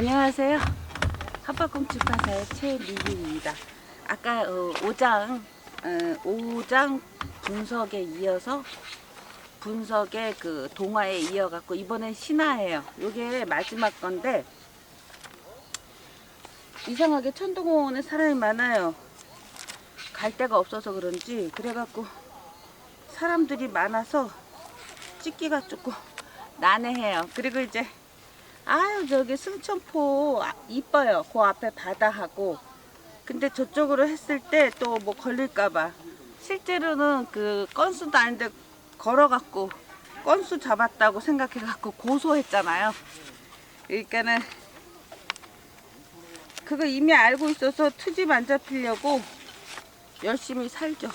안녕하세요. 한박공 출판사의 최미희입니다. 아까 어, 5장 어, 5장 분석에 이어서 분석의 그 동화에 이어갖고 이번엔 신화예요. 이게 마지막 건데 이상하게 천도공원에 사람이 많아요. 갈 데가 없어서 그런지 그래갖고 사람들이 많아서 찍기가 조금 난해해요. 그리고 이제 아유 저기 승천포 아, 이뻐요. 그 앞에 바다하고 근데 저쪽으로 했을 때 또 뭐 걸릴까봐 실제로는 그 건수도 아닌데 걸어갖고 건수 잡았다고 생각해갖고 고소했잖아요. 그러니까는 그거 이미 알고 있어서 트집 안 잡히려고 열심히 살죠.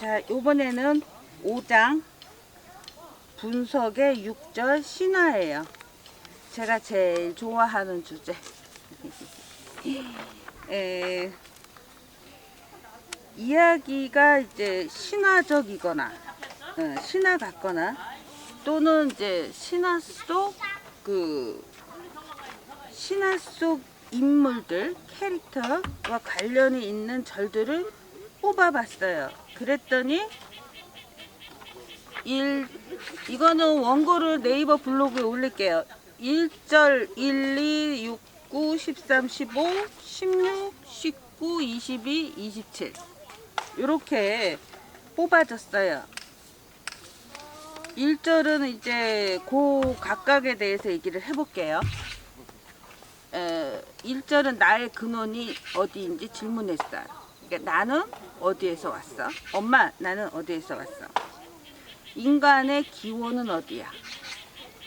자, 요번에는 5장 분석의 6절 신화예요. 제가 제일 좋아하는 주제. 에, 이야기가 이제 신화적이거나 어, 신화 같거나 또는 이제 신화 속 그 신화 속 인물들 캐릭터와 관련이 있는 절들을 뽑아봤어요. 그랬더니 일 이거는 원고를 네이버 블로그에 올릴게요. 1절 1, 2, 6, 9, 13, 15, 16, 19, 22, 27 이렇게 뽑아졌어요. 1절은 이제 그 각각에 대해서 얘기를 해볼게요. 에, 1절은 나의 근원이 어디인지 질문했어요. 그러니까 나는 어디에서 왔어? 엄마, 나는 어디에서 왔어? 인간의 기원은 어디야?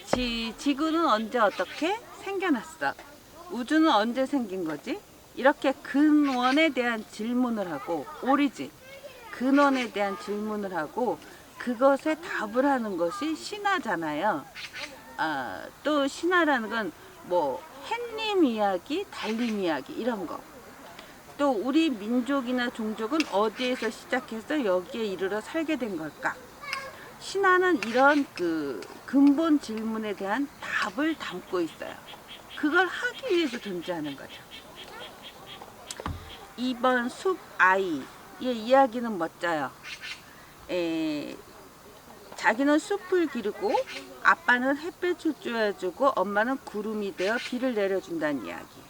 지, 지구는 언제 어떻게 생겨났어? 우주는 언제 생긴 거지? 이렇게 근원에 대한 질문을 하고 오리진 근원에 대한 질문을 하고 그것에 답을 하는 것이 신화잖아요. 아, 또 신화라는 건 뭐 햇님 이야기, 달님 이야기 이런 거. 또 우리 민족이나 종족은 어디에서 시작해서 여기에 이르러 살게 된 걸까? 신화는 이런 그 근본 질문에 대한 답을 담고 있어요. 그걸 하기 위해서 존재하는 거죠. 2번 숲 아이의 이야기는 멋져요. 에, 자기는 숲을 기르고 아빠는 햇빛을 쬐어주고 엄마는 구름이 되어 비를 내려준다는 이야기.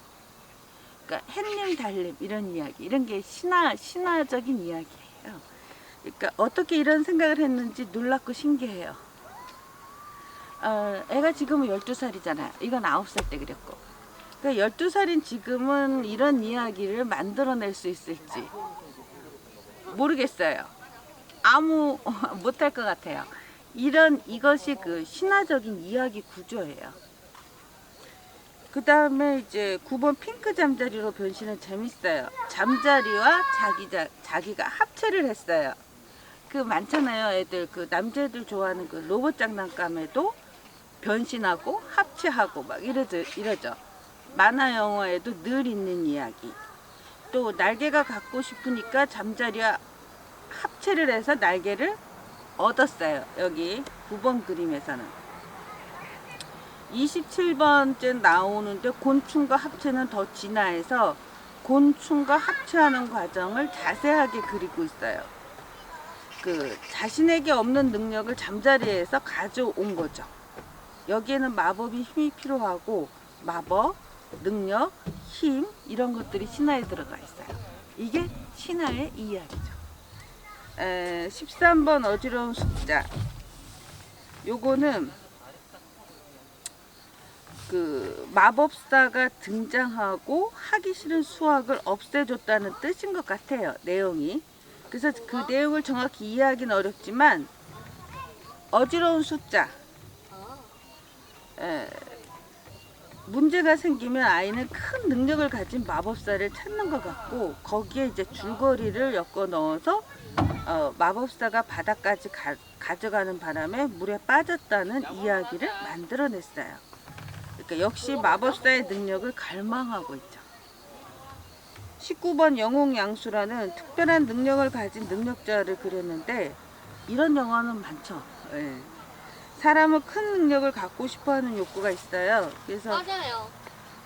그러니까 햇님 달님 이런 이야기 이런 게 신화 신화적인 이야기예요. 그러니까 어떻게 이런 생각을 했는지 놀랍고 신기해요. 어, 애가 지금은 12살이잖아요. 이건 9살 때 그랬고. 그러니까 12살인 지금은 이런 이야기를 만들어낼 수 있을지 모르겠어요. 아무 못할 것 같아요. 이런 이것이 그 신화적인 이야기 구조예요. 그 다음에 이제 9번 핑크 잠자리로 변신은 재밌어요. 잠자리와 자기 자, 자기가 합체를 했어요. 그 많잖아요. 애들 그 남자애들 좋아하는 그 로봇 장난감에도 변신하고 합체하고 막 이러죠. 이러죠. 만화 영화에도 늘 있는 이야기. 또 날개가 갖고 싶으니까 잠자리와 합체를 해서 날개를 얻었어요. 여기 9번 그림에서는. 27번째 나오는데 곤충과 합체는 더 진화해서 곤충과 합체하는 과정을 자세하게 그리고 있어요. 그 자신에게 없는 능력을 잠자리에서 가져온 거죠. 여기에는 마법이 힘이 필요하고 마법, 능력, 힘 이런 것들이 신화에 들어가 있어요. 이게 신화의 이야기죠. 에, 13번 어지러운 숫자. 요거는 그 마법사가 등장하고 하기 싫은 수학을 없애줬다는 뜻인 것 같아요. 내용이. 그래서 그 내용을 정확히 이해하기는 어렵지만 어지러운 숫자. 에, 문제가 생기면 아이는 큰 능력을 가진 마법사를 찾는 것 같고 거기에 이제 줄거리를 엮어 넣어서 어, 마법사가 바다까지 가, 가져가는 바람에 물에 빠졌다는 이야기를 만들어냈어요. 그러니까 역시 마법사의 능력을 갈망하고 있죠. 19번 영웅 양수라는 특별한 능력을 가진 능력자를 그렸는데 이런 영화는 많죠. 예. 사람은 큰 능력을 갖고 싶어하는 욕구가 있어요. 그래서 맞아요.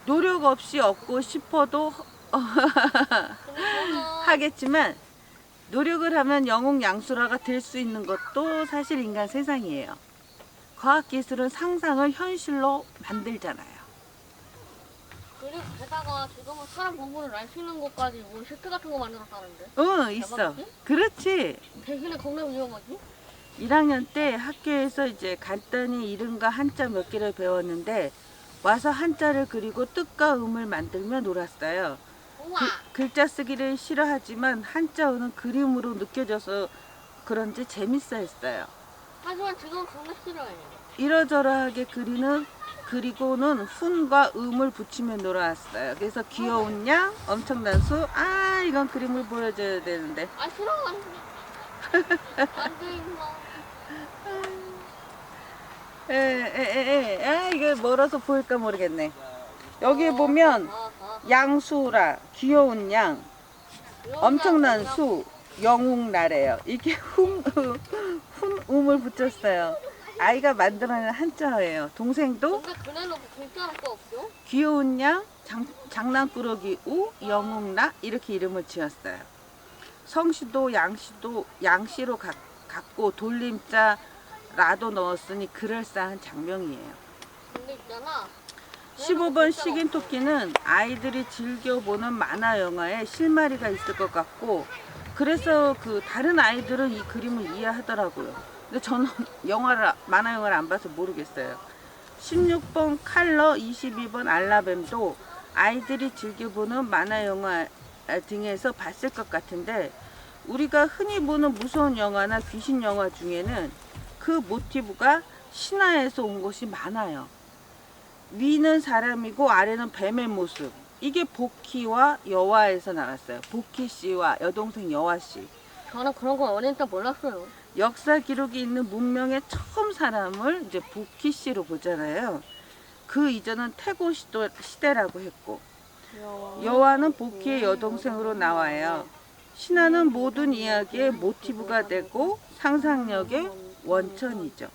노력 없이 얻고 싶어도 저는 하겠지만 노력을 하면 영웅 양수라가 될 수 있는 것도 사실 인간 세상이에요. 과학기술은 상상을 현실로 만들잖아요. 그리고 게다가 지금은 사람 안 시키는 것까지 뭐 실트 같은 거 만들었다는데 응, 있어. 대박이지? 그렇지. 대신에 겁나 위험하지? 1학년 때 학교에서 이제 간단히 이름과 한자 몇 개를 배웠는데 와서 한자를 그리고 뜻과 음을 만들며 놀았어요. 우와 그, 글자 쓰기를 싫어하지만 한자어는 그림으로 느껴져서 그런지 재밌어 했어요. 하지만 지금 겁나 싫어해요 이러저러하게 그리는 그리고는 훈과 음을 붙이며 놀아왔어요. 그래서 귀여운 양, 엄청난 수. 아 이건 그림을 보여줘야 되는데. 아 싫어 안돼 임마 에에에에 아 이거 멀어서 보일까 모르겠네. 여기 보면 아, 아. 양수라 귀여운 양, 엄청난 수, 영웅 나래요. 이게 훈, 훈 음을 붙였어요. 아이가 만들어낸 한자예요. 동생도 근데? 귀여운 양, 장, 장난꾸러기 우, 영웅나 이렇게 이름을 지었어요. 성씨도 양씨도 양씨로 가, 갖고 돌림자 라도 넣었으니 그럴싸한 장명이에요. 근데 있잖아 15번 식인 토끼는 아이들이 즐겨보는 만화 영화에 실마리가 있을 것 같고 그래서 그 다른 아이들은 이 그림을 이해하더라고요. 근데 저는 영화를 만화 영화를 안 봐서 모르겠어요. 16번 칼러, 22번 알라뱀도 아이들이 즐겨 보는 만화 영화 등에서 봤을 것 같은데 우리가 흔히 보는 무서운 영화나 귀신 영화 중에는 그 모티브가 신화에서 온 것이 많아요. 위는 사람이고 아래는 뱀의 모습. 이게 보키와 여와에서 나왔어요. 보키 씨와 여동생 여와 씨. 저는 그런 거 어릴 때 몰랐어요 역사 기록이 있는 문명의 처음 사람을 이제 보키 씨로 보잖아요. 그 이전은 태고 시도, 시대라고 했고 여와는 보키의 여동생으로 나와요. 신화는 모든 이야기의 모티브가 되고 상상력의 원천이죠.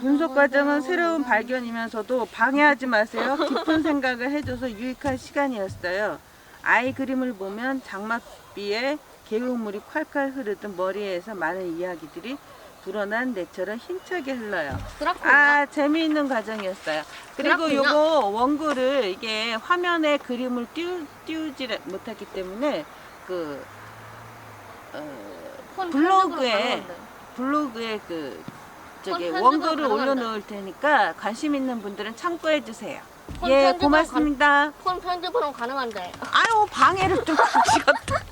분석 과정은 새로운 발견이면서도 방해하지 마세요. 깊은 생각을 해줘서 유익한 시간이었어요. 아이 그림을 보면 장막비에 개울물이 콸콸 흐르듯 머리에서 많은 이야기들이 불어난 내처럼 힘차게 흘러요. 드라큘라 아 재미있는 과정이었어요. 그리고 그렇군요. 요거 원고를 이게 화면에 그림을 띄우, 띄우지 못했기 때문에 그 어, 폰 블로그에 블로그에 그 저기 원고를. 올려놓을 테니까 관심 있는 분들은 참고해 주세요. 폰 예, 고맙습니다. 폰 편집으로 가능한데 아유 방해를 좀 지었다.